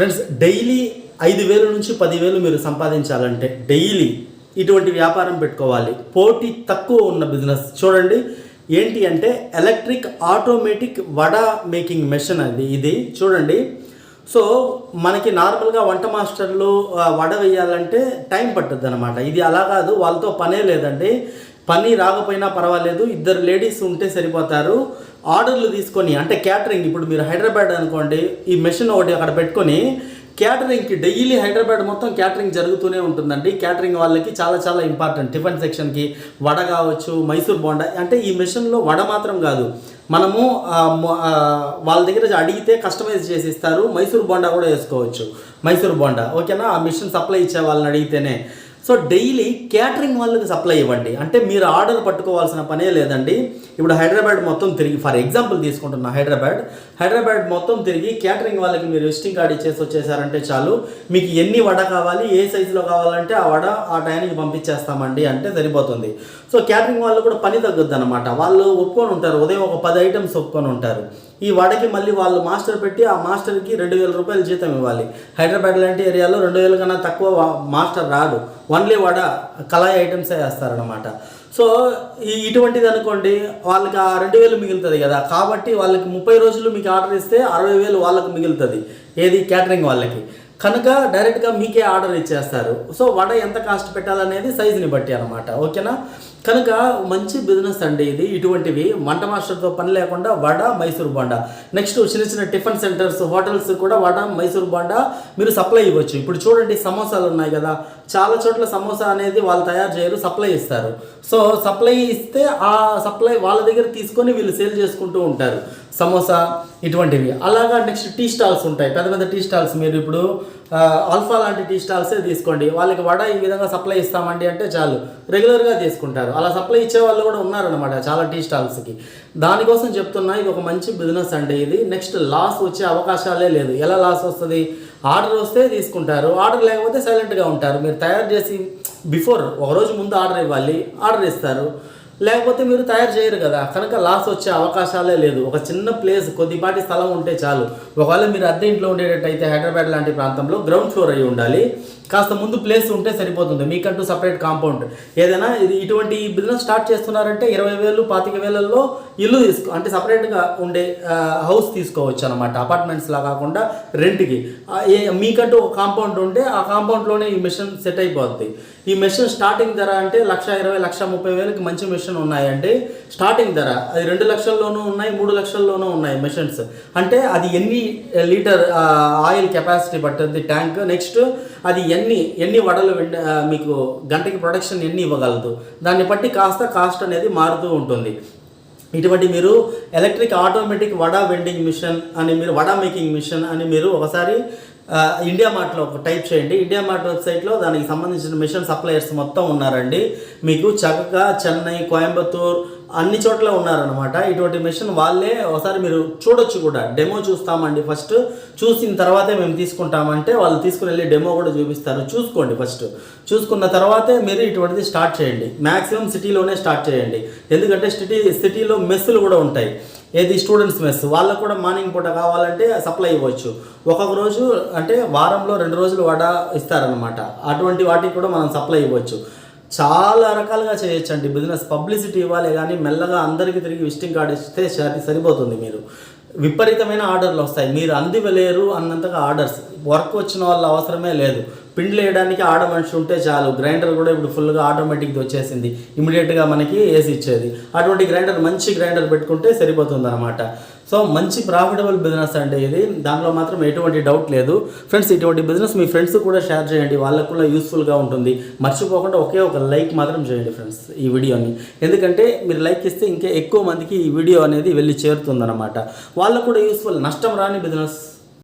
Friends daily ఐదు వేలు నుంచి పదివేలు మీరు సంపాదించాలంటే డైలీ ఇటువంటి వ్యాపారం పెట్టుకోవాలి. పోటీ తక్కువ ఉన్న బిజినెస్ చూడండి ఏంటి అంటే electric automatic vada making machine అది ఇది. చూడండి. సో మనకి నార్మల్గా వంట మాస్టర్లు వడ వేయాలంటే టైం పట్టుద్ది అనమాట ఇది అలా కాదు వాళ్ళతో పనే లేదండి. పని రాకపోయినా పర్వాలేదు ఇద్దరు లేడీస్ ఉంటే సరిపోతారు. ఆర్డర్లు తీసుకొని అంటే క్యాటరింగ్ ఇప్పుడు మీరు హైదరాబాద్ అనుకోండి ఈ మెషిన్ ఒకటి అక్కడ పెట్టుకొని క్యాటరింగ్కి డైలీ హైదరాబాద్ మొత్తం క్యాటరింగ్ జరుగుతూనే ఉంటుందండి. క్యాటరింగ్ వాళ్ళకి చాలా చాలా ఇంపార్టెంట్. టిఫిన్ సెక్షన్కి వడ కావచ్చు మైసూర్ బోండా అంటే ఈ మెషిన్లో వడ మాత్రం కాదు. మనము వాళ్ళ దగ్గర అడిగితే కస్టమైజ్ చేసి ఇస్తారు. మైసూర్ బోండా కూడా వేసుకోవచ్చు. మైసూర్ బోండా ఓకేనా? ఆ మిషన్ సప్లై ఇచ్చే వాళ్ళని అడిగితేనే. సో డైలీ క్యాటరింగ్ వాళ్ళకి సప్లై ఇవ్వండి. అంటే మీరు ఆర్డర్ పట్టుకోవాల్సిన పనే లేదండి. ఇప్పుడు హైదరాబాద్ మొత్తం తిరిగి ఫర్ ఎగ్జాంపుల్ తీసుకుంటున్నా హైదరాబాద్. హైదరాబాద్ మొత్తం తిరిగి క్యాటరింగ్ వాళ్ళకి మీరు విజిటింగ్ కార్డ్ ఇచ్చేసి వచ్చేసారంటే చాలు. మీకు ఎన్ని వడ కావాలి ఏ సైజులో కావాలంటే ఆ వడ ఆ టైంకి పంపించేస్తామండి అంటే సరిపోతుంది. సో క్యాటరింగ్ వాళ్ళు కూడా పని తగ్గుద్ది అనమాట వాళ్ళు ఒప్పుకొని ఉంటారు. ఉదయం ఒక పది ఐటమ్స్ ఒప్పుకొని ఉంటారు. ఈ వడకి మళ్ళీ వాళ్ళు మాస్టర్ పెట్టి ఆ మాస్టర్కి రెండు వేల రూపాయలు జీతం ఇవ్వాలి. హైదరాబాద్ లాంటి ఏరియాలో రెండు వేల కన్నా తక్కువ మాస్టర్ రాడు. ఓన్లీ వడ కళాయి ఐటమ్సే వేస్తారనమాట సో ఈ ఇటువంటిది అనుకోండి వాళ్ళకి ఆ రెండు వేలు మిగులుతుంది కదా. కాబట్టి వాళ్ళకి ముప్పై రోజులు మీకు ఆర్డర్ ఇస్తే అరవై వేలు వాళ్ళకి మిగులుతుంది. ఏది? క్యాటరింగ్ వాళ్ళకి. కనుక డైరెక్ట్గా మీకే ఆర్డర్ ఇచ్చేస్తారు. సో వడ ఎంత కాస్ట్ పెట్టాలనేది సైజుని బట్టి అనమాట ఓకేనా? కనుక మంచి బిజినెస్ అండి ఇది. ఇటువంటివి మంట మాస్టర్తో పని లేకుండా వడ మైసూర్ బాండా. నెక్స్ట్ చిన్న చిన్న టిఫిన్ సెంటర్స్ హోటల్స్ కూడా వడ మైసూర్ బాండా మీరు సప్లై ఇవ్వచ్చు. ఇప్పుడు చూడండి సమోసాలు ఉన్నాయి కదా. చాలా చోట్ల సమోసా అనేది వాళ్ళు తయారు చేయరు సప్లై ఇస్తారు. సో సప్లై ఇస్తే ఆ సప్లై వాళ్ళ దగ్గర తీసుకొని వీళ్ళు సేల్ చేసుకుంటూ ఉంటారు. సమోసా ఇటువంటివి. అలాగా నెక్స్ట్ టీ స్టాల్స్ ఉంటాయి. పెద్ద పెద్ద టీ స్టాల్స్ మీరు ఇప్పుడు ఆల్ఫా లాంటి టీ స్టాల్సే తీసుకోండి. వాళ్ళకి వడ ఈ విధంగా సప్లై ఇస్తామండి అంటే చాలు. రెగ్యులర్గా తీసుకుంటారు. అలా సప్లై ఇచ్చే వాళ్ళు కూడా ఉన్నారనమాట చాలా టీ స్టాల్స్కి దానికోసం చెప్తున్నా ఇది ఒక మంచి బిజినెస్ అండి ఇది. నెక్స్ట్ లాస్ వచ్చే అవకాశాలే లేదు. ఎలా లాస్ వస్తుంది? ఆర్డర్ వస్తే తీసుకుంటారు. ఆర్డర్ లేకపోతే సైలెంట్గా ఉంటారు. మీరు తయారు చేసి బిఫోర్ ఒక రోజు ముందు ఆర్డర్ ఇవ్వాలి. ఆర్డర్ ఇస్తారు. లేకపోతే మీరు తయారు చేయరు కదా. కనుక లాస్ వచ్చే అవకాశాలే లేదు. ఒక చిన్న ప్లేస్ కొద్దిపాటి స్థలం ఉంటే చాలు. ఒకవేళ మీరు అద్దె ఇంట్లో ఉండేటట్టయితే హైదరాబాద్ లాంటి ప్రాంతంలో గ్రౌండ్ ఫ్లోర్ అయి ఉండాలి. కాస్త ముందు ప్లేస్ ఉంటే సరిపోతుంది. మీకంటూ సపరేట్ కాంపౌండ్ ఏదైనా ఇది ఇటువంటి బిజినెస్ స్టార్ట్ చేస్తున్నారంటే ఇరవై వేలు పాతిక వేలల్లో ఇల్లు తీసుకో అంటే సపరేట్గా ఉండే హౌస్ తీసుకోవచ్చు అనమాట అపార్ట్మెంట్స్లా కాకుండా రెంట్కి మీకంటూ ఒక కాంపౌండ్ ఉంటే ఆ కాంపౌండ్లోనే ఈ మిషన్ సెట్ అయిపోద్ది. ఈ మిషన్ స్టార్టింగ్ ధర అంటే లక్ష ఇరవై లక్ష ముప్పై వేలకి మంచి మిషన్ ఉన్నాయంటే స్టార్టింగ్ ధర అది రెండు లక్షల్లోనూ ఉన్నాయి మూడు లక్షల్లోనూ ఉన్నాయి మిషన్స్ అంటే అది ఎన్ని లీటర్ ఆయిల్ కెపాసిటీ పట్టుద్ది ట్యాంక్ నెక్స్ట్ అది ఎన్ని ఎన్ని వడలు మీకు గంటకి ప్రొడక్షన్ ఎన్ని ఇవ్వగలదు? దాన్ని బట్టి కాస్త కాస్ట్ అనేది మారుతూ ఉంటుంది. ఇటువంటి మీరు electric automatic vada vending machine అని మీరు వడా మేకింగ్ మిషన్ అని మీరు ఒకసారి ఇండియా మార్ట్లో ఒక టైప్ చేయండి. ఇండియా మార్ట్ వెబ్సైట్లో దానికి సంబంధించిన మిషన్ సప్లయర్స్ మొత్తం ఉన్నారండి. మీకు చక్కగా చెన్నై కోయంబత్తూర్ అన్ని చోట్ల ఉన్నారనమాట ఇటువంటి మిషన్ వాళ్ళే ఒకసారి మీరు చూడొచ్చు కూడా. డెమో చూస్తామండి ఫస్ట్ చూసిన తర్వాతే మేము తీసుకుంటామంటే వాళ్ళు తీసుకుని వెళ్ళి డెమో కూడా చూపిస్తారు. చూసుకోండి ఫస్ట్ చూసుకున్న తర్వాతే మీరు ఇటువంటిది స్టార్ట్ చేయండి. మ్యాక్సిమం సిటీలోనే స్టార్ట్ చేయండి. ఎందుకంటే సిటీ సిటీలో మెస్సులు కూడా ఉంటాయి. ఏది స్టూడెంట్స్ మెస్ వాళ్ళకు కూడా మార్నింగ్ పూట కావాలంటే సప్లై ఇవ్వచ్చు. ఒక్కొక్క రోజు అంటే వారంలో రెండు రోజులు వడ ఇస్తారనమాట అటువంటి వాటికి కూడా మనం సప్లై ఇవ్వచ్చు. చాలా రకాలుగా చేయొచ్చండి. బిజినెస్ పబ్లిసిటీ ఇవ్వాలి కానీ మెల్లగా అందరికీ తిరిగి విజిటింగ్ కార్డు ఇస్తే సరి- సరిపోతుంది మీరు. విపరీతమైన ఆర్డర్లు వస్తాయి. మీరు అందివ్వలేరు అన్నంతగా ఆర్డర్స్. వర్క్ వచ్చిన వాళ్ళ అవసరమే లేదు. పిండి వేయడానికి ఆడ మనిషి ఉంటే చాలు. గ్రైండర్ కూడా ఇప్పుడు ఫుల్గా ఆటోమేటిక్గా వచ్చేసింది. ఇమీడియట్గా మనకి వేసి ఇచ్చేది. అటువంటి గ్రైండర్ మంచి గ్రైండర్ పెట్టుకుంటే సరిపోతుంది అనమాట సో మంచి ప్రాఫిటబుల్ బిజినెస్ అండి ఇది. దాంట్లో మాత్రం ఎటువంటి డౌట్ లేదు. ఫ్రెండ్స్ ఇటువంటి బిజినెస్ మీ ఫ్రెండ్స్ కూడా షేర్ చేయండి. వాళ్ళకు కూడా యూస్ఫుల్గా ఉంటుంది. మర్చిపోకుండా ఒకే ఒక లైక్ మాత్రం చేయండి ఫ్రెండ్స్ ఈ వీడియోని ఎందుకంటే మీరు లైక్ ఇస్తే ఇంకా ఎక్కువ మందికి ఈ వీడియో అనేది వెళ్ళి చేరుతుందన్నమాట. వాళ్ళకు కూడా యూస్ఫుల్ నష్టం రాని బిజినెస్